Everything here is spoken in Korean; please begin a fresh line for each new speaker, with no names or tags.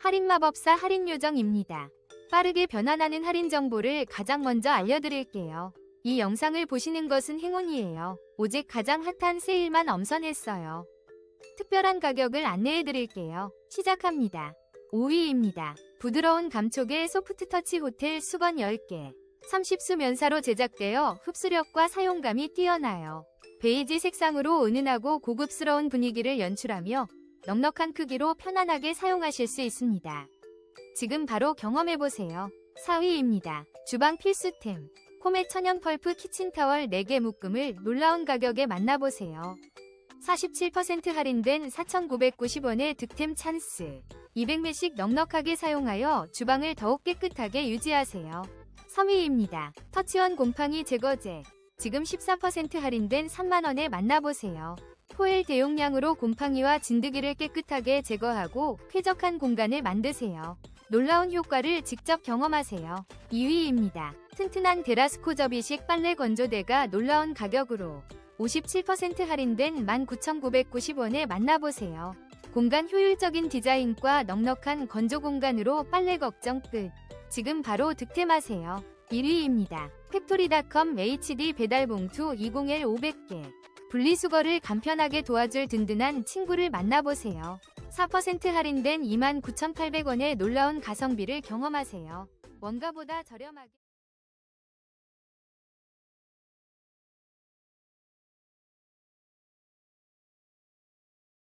할인마법사 할인요정입니다. 빠르게 변환하는 할인 정보를 가장 먼저 알려드릴게요. 이 영상을 보시는 것은 행운이에요. 오직 가장 핫한 세일만 엄선했어요. 특별한 가격을 안내해드릴게요. 시작합니다. 5위입니다. 부드러운 감촉의 소프트터치 호텔 수건 10개. 30수 면사로 제작되어 흡수력과 사용감이 뛰어나요. 베이지 색상으로 은은하고 고급스러운 분위기를 연출하며 넉넉한 크기로 편안하게 사용하실 수 있습니다. 지금 바로 경험해보세요. 4위입니다. 주방 필수템. 코메 천연 펄프 키친타월 4개 묶음을 놀라운 가격에 만나보세요. 47% 할인된 4,990원의 득템 찬스. 200매씩 넉넉하게 사용하여 주방을 더욱 깨끗하게 유지하세요. 3위입니다. 터치원 곰팡이 제거제. 지금 14% 할인된 3만원에 만나보세요. 포엘 대용량으로 곰팡이와 진드기를 깨끗하게 제거하고 쾌적한 공간을 만드세요. 놀라운 효과를 직접 경험하세요. 2위입니다. 튼튼한 데라스코 접이식 빨래 건조대가 놀라운 가격으로 57% 할인된 19,990원에 만나보세요. 공간 효율적인 디자인과 넉넉한 건조 공간으로 빨래 걱정 끝. 지금 바로 득템하세요. 1위입니다. 팩토리닷컴 HD 배달봉투 20L 500개. 분리수거를 간편하게 도와줄 든든한 친구를 만나보세요. 4% 할인된 29,800원의 놀라운 가성비를 경험하세요. 원가보다 저렴하게